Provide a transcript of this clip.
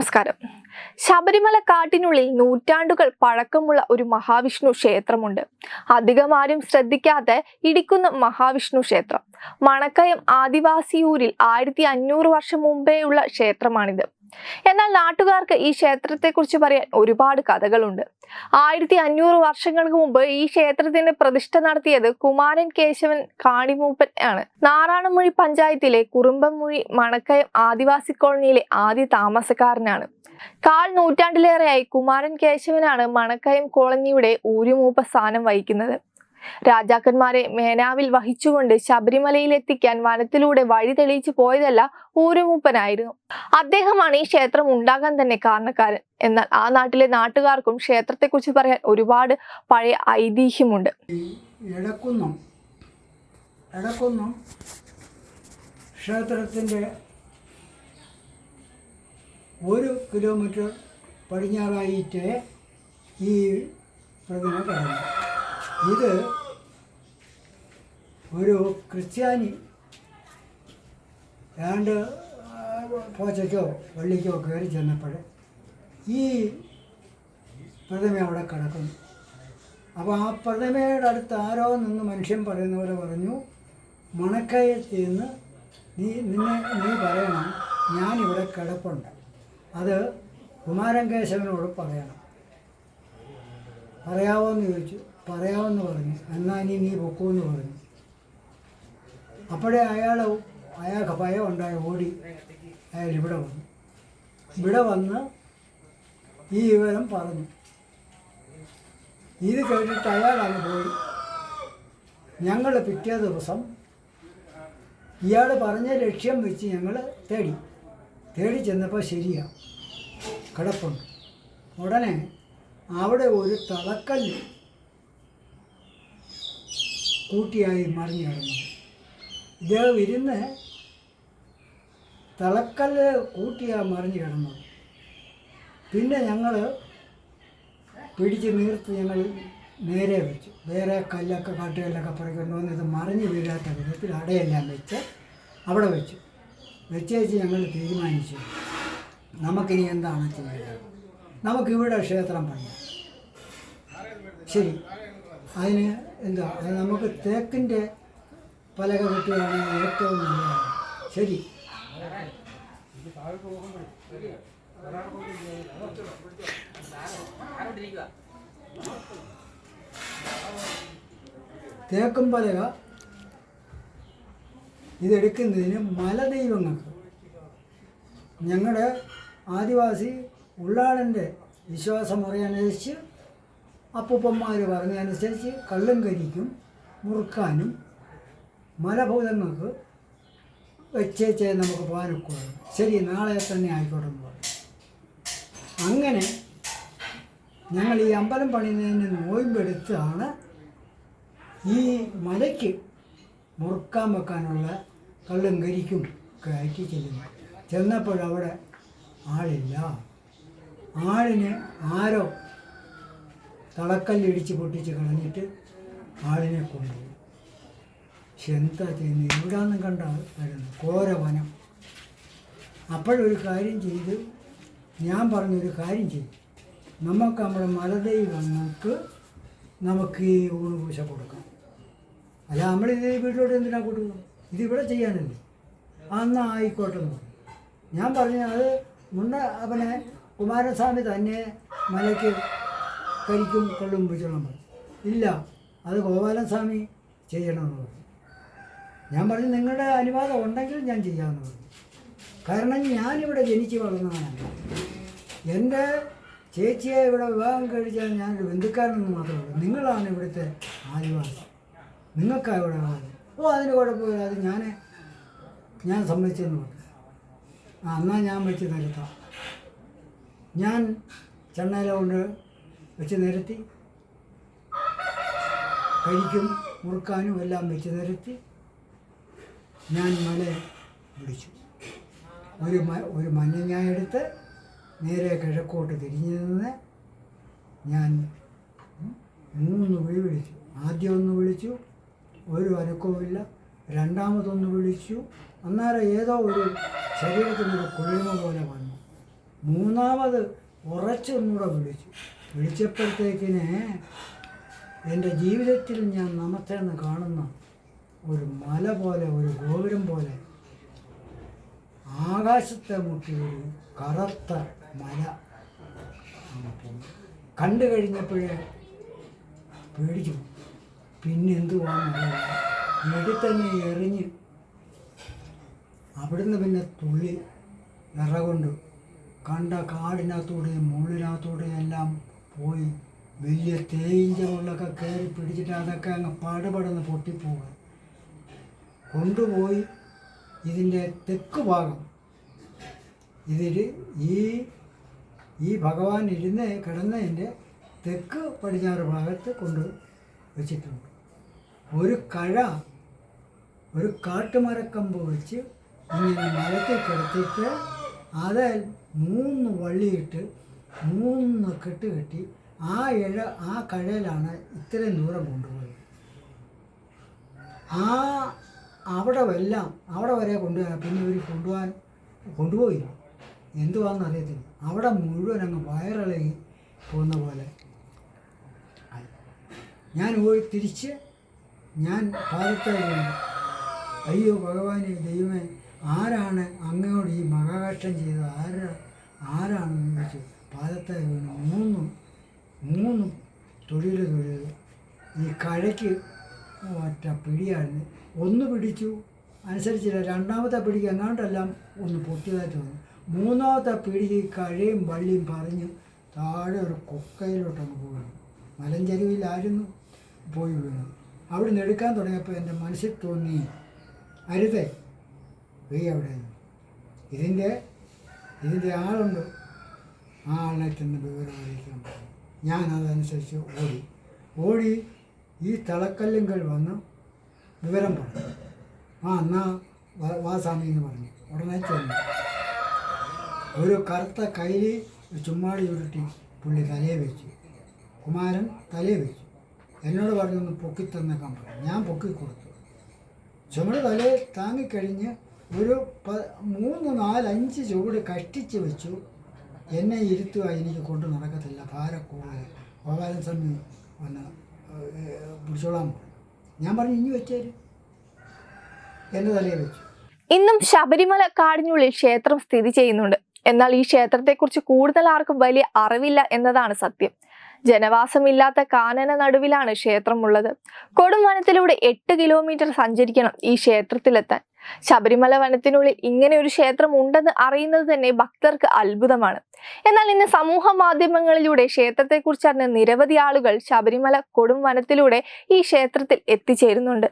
നമസ്കാരം. ശബരിമല കാട്ടിനുള്ളിൽ നൂറ്റാണ്ടുകൾ പഴക്കമുള്ള ഒരു മഹാവിഷ്ണു ക്ഷേത്രമുണ്ട്. അധികം ആരും ശ്രദ്ധിക്കാത്ത ഇടിക്കുന്ന മഹാവിഷ്ണു ക്ഷേത്രം. മണക്കയം ആദിവാസിയൂരിൽ ആയിരത്തി അഞ്ഞൂറ് വർഷം മുമ്പേയുള്ള ക്ഷേത്രമാണിത്. എന്നാൽ നാട്ടുകാർക്ക് ഈ ക്ഷേത്രത്തെക്കുറിച്ച് പറയാൻ ഒരുപാട് കഥകളുണ്ട്. ആയിരത്തി അഞ്ഞൂറ് വർഷങ്ങൾക്ക് മുമ്പ് ഈ ക്ഷേത്രത്തിന്റെ പ്രതിഷ്ഠ നടത്തിയത് കുമാരൻ കേശവൻ കാണിമൂപ്പൻ ആണ്. നാറാണമൊഴി പഞ്ചായത്തിലെ കുറുമ്പമൊഴി മണക്കയം ആദിവാസി കോളനിയിലെ ആദ്യ താമസക്കാരനാണ്. കാൽ നൂറ്റാണ്ടിലേറെയായി കുമാരൻ കേശവനാണ് മണക്കയം കോളനിയുടെ ഊരുമൂപ്പ സ്ഥാനം വഹിക്കുന്നത്. രാജാക്കന്മാരെ മേനാവിൽ വഹിച്ചുകൊണ്ട് ശബരിമലയിലെത്തിക്കാൻ വനത്തിലൂടെ വഴി തെളിയിച്ചു പോയതല്ല ഊരുമൂപ്പനായിരുന്നു അദ്ദേഹമാണ് ഈ ക്ഷേത്രം ഉണ്ടാകാൻ തന്നെ കാരണക്കാരൻ. എന്നാൽ ആ നാട്ടിലെ നാട്ടുകാർക്കും ക്ഷേത്രത്തെക്കുറിച്ച് പറയാൻ ഒരുപാട് പഴയ ഐതിഹ്യമുണ്ട്. ക്ഷേത്രത്തിന്റെ ഒരു കിലോമീറ്റർ പടിഞ്ഞാറായിട്ട് ഈ പ്രതിമ കിടന്നു. ഇത് ഒരു ക്രിസ്ത്യാനി രണ്ട് പോച്ചയ്ക്കോ വള്ളിക്കോ കയറി ചെന്നപ്പോൾ ഈ പ്രതിമ അവിടെ കിടക്കുന്നു. അപ്പോൾ ആ പ്രതിമയുടെ അടുത്ത് ആരോ നിന്ന് മനുഷ്യൻ പറയുന്ന പോലെ പറഞ്ഞു മണക്കയത്തിൽ നിന്ന് നീ നിന്നെ നീ പറയണം ഞാനിവിടെ കിടപ്പുണ്ട്. അത് കുമാരൻ കേശവനോട് പറയണം. പറയാവോന്ന് ചോദിച്ചു. പറയാമെന്ന് പറഞ്ഞു. എന്നാൽ ഇനി നീ പൊക്കുമെന്ന് പറഞ്ഞു. അപ്പോഴേ അയാൾ അയാൾക്ക് ഭയം ഉണ്ടായി ഓടി. അയാൾ ഇവിടെ വന്നു. ഇവിടെ വന്ന് ഈ വിവരം പറഞ്ഞു. ഇത് കേട്ടിട്ട് അങ്ങ് പോയി. ഞങ്ങൾ പിറ്റേ ദിവസം ഇയാൾ പറഞ്ഞ ലക്ഷ്യം വെച്ച് ഞങ്ങൾ തേടി. തേടി ചെന്നപ്പോൾ ശരിയാണ് കിടപ്പുണ്ട്. ഉടനെ അവിടെ ഒരു തളക്കല്ല് കൂട്ടിയായി മറിഞ്ഞു ഇദ്ദേഹം ഇരുന്ന് തിളക്കല്ല് കൂട്ടിയാ മറിഞ്ഞ് കിടന്നു. പിന്നെ ഞങ്ങൾ പിടിച്ച് നീർത്ത് ഞങ്ങൾ നേരെ വെച്ചു. വേറെ കല്ലൊക്കെ കാട്ടുകല്ലൊക്കെ പറിക്കൊണ്ട് വന്ന് ഇത് മറിഞ്ഞ് വീഴാത്ത വിധത്തിൽ അടയെല്ലാം വെച്ച് അവിടെ വെച്ചു. വെച്ചേച്ച് വെച്ച് ഞങ്ങൾ തീരുമാനിച്ചു. നമുക്കിനി എന്താണ് ചെയ്യേണ്ടത്? നമുക്കിവിടെ ക്ഷേത്രം പണിയാം. ശരി. അതിന് എന്താ? അത് നമുക്ക് തേക്കിന്റെ പലക കിട്ടുകയാണ് ഏറ്റവും നല്ലത്. ശരി. തേക്കും പലക. ഇതെടുക്കുന്നതിന് മലദൈവങ്ങൾക്ക്. ഞങ്ങളുടെ ആദിവാസി ഉള്ളാടന്റെ വിശ്വാസമുറയനുസരിച്ച് അപ്പൂപ്പന്മാർ പറഞ്ഞതനുസരിച്ച് കള്ളും കരിക്കും മുറുക്കാനും മലഭൂതങ്ങൾക്ക് വെച്ചേച്ചേ നമുക്ക് പോകാനൊക്കെ ശരി നാളെ തന്നെ ആയിക്കോട്ടെ എന്ന് അങ്ങനെ ഞങ്ങൾ ഈ അമ്പലം പണിയുന്നതിന് നോയമ്പെടുത്താണ് ഈ മലയ്ക്ക് മുറുക്കാൻ വെക്കാനുള്ള കള്ളും കരിക്കും കയറ്റി ചെന്നപ്പോൾ ചെന്നപ്പോഴവിടെ ആളില്ല. ആളിന് ആരോ തളക്കല്ലിടിച്ച് പൊട്ടിച്ച് കളഞ്ഞിട്ട് ആളിനെ കൊണ്ടുപോയി. എന്താ ചെയ്യുന്നത് എവിടാന്നും കണ്ട വരുന്നു. ഘോരവനം. അപ്പോഴൊരു കാര്യം ചെയ്ത് ഞാൻ പറഞ്ഞൊരു കാര്യം ചെയ്യും നമുക്ക് നമ്മുടെ മലദൈവങ്ങൾക്ക് നമുക്ക് ഈ ഊണ് പൂശ കൊടുക്കാം. അല്ല നമ്മളിത് വീട്ടിലോട്ട് എന്തിനാ കൊടുക്കുക ഇതിവിടെ ചെയ്യാനല്ലേ? അന്ന് ആയിക്കോട്ടെ എന്ന് പറഞ്ഞു. ഞാൻ പറഞ്ഞു അത് മുന്ന അവനെ കുമാരസ്വാമി തന്നെ മലയ്ക്ക് കരിക്കും കള്ളും പിടിച്ചോളാൻ പറഞ്ഞു. ഇല്ല അത് ഗോപാലൻ സ്വാമി ചെയ്യണമെന്ന് പറഞ്ഞു. ഞാൻ പറഞ്ഞു നിങ്ങളുടെ അനുവാദം ഉണ്ടെങ്കിൽ ഞാൻ ചെയ്യാമെന്ന് പറഞ്ഞു. കാരണം ഞാനിവിടെ ജനിച്ച് വളർന്നതാണ് എന്റെ ചേച്ചിയെ ഇവിടെ വിവാഹം കഴിച്ചാൽ ഞാനൊരു ബന്ധുക്കാരനെന്ന് മാത്രമല്ല നിങ്ങളാണ് ഇവിടുത്തെ ആദിവാസി. നിങ്ങൾക്കാണ് ഇവിടെ ആദ്യം ഓ അതിന് കുഴപ്പമില്ല. അത് ഞാൻ ഞാൻ സമ്മതിച്ചെന്ന് പറഞ്ഞു. ആ എന്നാൽ ഞാൻ വെച്ച് നിരത്താം. ഞാൻ ചെണ്ണയില കൊണ്ട് വെച്ച് നിരത്തി കഴിക്കും മുറുക്കാനും എല്ലാം വെച്ച് നിരത്തി ഞാൻ മല പിടിച്ചു. ഒരു ഒരു ഞാൻ എടുത്ത് നേരെ കിഴക്കോട്ട് തിരിഞ്ഞു നിന്ന് ഞാൻ മൂന്ന് വിളി വിളിച്ചു. ആദ്യം ഒന്ന് വിളിച്ചു ഒരു അനക്കവുമില്ല. രണ്ടാമതൊന്ന് വിളിച്ചു. അന്നേരം ഏതോ ഒരു ശരീരത്തിനൊരു കുളിമ പോലെ വന്നു. മൂന്നാമത് ഉറച്ചൊന്നുകൂടെ വിളിച്ചു. വിളിച്ചപ്പോഴത്തേക്കിന് എന്റെ ജീവിതത്തിൽ ഞാൻ നമസ്തേന്ന് കാണുന്ന ഒരു മല പോലെ ഒരു ഗോപുരം പോലെ ആകാശത്തെ മുട്ടി ഒരു കറുത്ത മല കണ്ടു കഴിഞ്ഞപ്പോഴേ പേടിച്ചു പിന്നെ എന്തുവാണെന്നറിയില്ല എടുത്തന്നെ എറിഞ്ഞ് അവിടുന്ന് പിന്നെ തുള്ളി വിറകൊണ്ട് കണ്ട കാടിനകത്തൂടെയും മുള്ളിനകത്തൂടെയും എല്ലാം പോയി. വലിയ തേയിഞ്ചകളിലൊക്കെ കയറി പിടിച്ചിട്ട് അതൊക്കെ അങ്ങ് പാടുപടന്ന് പൊട്ടിപ്പോവുക കൊണ്ടുപോയി ഇതിന്റെ തെക്ക് ഭാഗം. ഇതിൽ ഈ ഈ ഭഗവാൻ ഇരുന്ന് കിടന്നതിന്റെ തെക്ക് പടിഞ്ഞാറ് ഭാഗത്ത് കൊണ്ട് വെച്ചിട്ടുണ്ട്. ഒരു കഴ ഒരു കാട്ടുമരക്കമ്പ് വെച്ച് ഇങ്ങനെ മരത്തിൽ കിടത്തിയിട്ട് അത് മൂന്ന് വള്ളിയിട്ട് മൂന്ന് കെട്ട് കെട്ടി ആ ഇഴ ആ കഴയിലാണ് ഇത്രയും ദൂരം കൊണ്ടുപോയത്. ആ അവിടെ എല്ലാം അവിടെ വരെ കൊണ്ടുപോയി പിന്നെ ഇവർ കൊണ്ടുപോകാൻ കൊണ്ടുപോയില്ല? എന്തുവാണെന്ന് അറിയത്തില്ല. അവിടെ മുഴുവൻ അങ്ങ് വയറിളകി പോകുന്ന പോലെ. ഞാൻ ഓടി തിരിച്ച് ഞാൻ വീണു അയ്യോ ഭഗവാനെ ദൈവമേ ആരാണ് അങ്ങയോട് ഈ മഹാകഷ്ടം ചെയ്തത്? ആരാ ആരാണെന്ന് ചോദിച്ചു പാദത്തെ വീണ് മൂന്നും മൂന്നും തൊഴിൽ തൊഴിൽ ഈ കഴയ്ക്ക് ഒറ്റ പിടിയാണ് ഒന്ന് പിടിച്ചു. അനുസരിച്ചില്ല. രണ്ടാമത്തെ പിടിക്ക് എങ്ങാണ്ടെല്ലാം ഒന്ന് പൊട്ടിയതായിട്ട് തോന്നി. മൂന്നാമത്തെ പിടിക്ക് കഴിയും വള്ളിയും പറഞ്ഞ് താഴെ ഒരു കൊക്കയിലോട്ടങ്ങ് പോയി. മലഞ്ചെരുവിലായിരുന്നു പോയി വീണു അവിടെ നിന്ന് എടുക്കാൻ തുടങ്ങിയപ്പോൾ എന്റെ മനസ്സിൽ തോന്നി അരുതേ വെയ് അവിടെ. ഇതിന്റെ ഇതിന്റെ ആളുണ്ട്. ആ ആളിനെ ചെന്ന് വിവരം അറിയിക്കാൻ പറഞ്ഞു. ഞാനതനുസരിച്ച് ഓടി. ഓടി ഈ തളക്കല്ലുകൾ വന്ന് വിവരം പറഞ്ഞു. ആ എന്നാ വാ- സ്വാമി എന്ന് പറഞ്ഞു. ഉടനെ ചെന്നു. ഒരു കറുത്ത കയ്യിൽ ചുമ്മാടി ഉരുട്ടി പുള്ളി തലയെ വെച്ചു. കുമാരൻ തലയെ വെച്ചു. എന്നോട് പറഞ്ഞൊന്ന് പൊക്കി തന്നേക്കാൻ പറഞ്ഞു ഞാൻ പൊക്കി കൊടുത്തു ചുമട് തലയെ താങ്ങിക്കഴിഞ്ഞ് ഒരു പ മൂന്ന് നാല് അഞ്ച് ചുവട് കഷ്ടിച്ച് വെച്ചു. എന്നെ ഇരുത്തുക എനിക്ക് കൊണ്ട് നടക്കത്തില്ല. ഭാരക്കൂടുതൽ ഗോപാലൻ സ്വാമി വന്ന് പിടിച്ചോളാൻ പറഞ്ഞു. ഞാൻ പറഞ്ഞു ഇന്നും ശബരിമല കാടിനുള്ളിൽ ക്ഷേത്രം സ്ഥിതി ചെയ്യുന്നുണ്ട്. എന്നാൽ ഈ ക്ഷേത്രത്തെക്കുറിച്ച് കൂടുതൽ ആർക്കും വലിയ അറിവില്ല എന്നതാണ് സത്യം. ജനവാസമില്ലാത്ത കാനന നടുവിലാണ് ക്ഷേത്രമുള്ളത്. കൊടും വനത്തിലൂടെ എട്ട് കിലോമീറ്റർ സഞ്ചരിക്കണം ഈ ക്ഷേത്രത്തിലെത്താൻ. ശബരിമല വനത്തിനുള്ളിൽ ഇങ്ങനെ ഒരു ക്ഷേത്രം ഉണ്ടെന്ന് അറിയുന്നത് തന്നെ ഭക്തർക്ക് അത്ഭുതമാണ്. എന്നാൽ ഇന്ന് സമൂഹ മാധ്യമങ്ങളിലൂടെ ക്ഷേത്രത്തെക്കുറിച്ച് അറിഞ്ഞ നിരവധി ആളുകൾ ശബരിമല കൊടും വനത്തിലൂടെ ഈ ക്ഷേത്രത്തിൽ എത്തിച്ചേരുന്നുണ്ട്.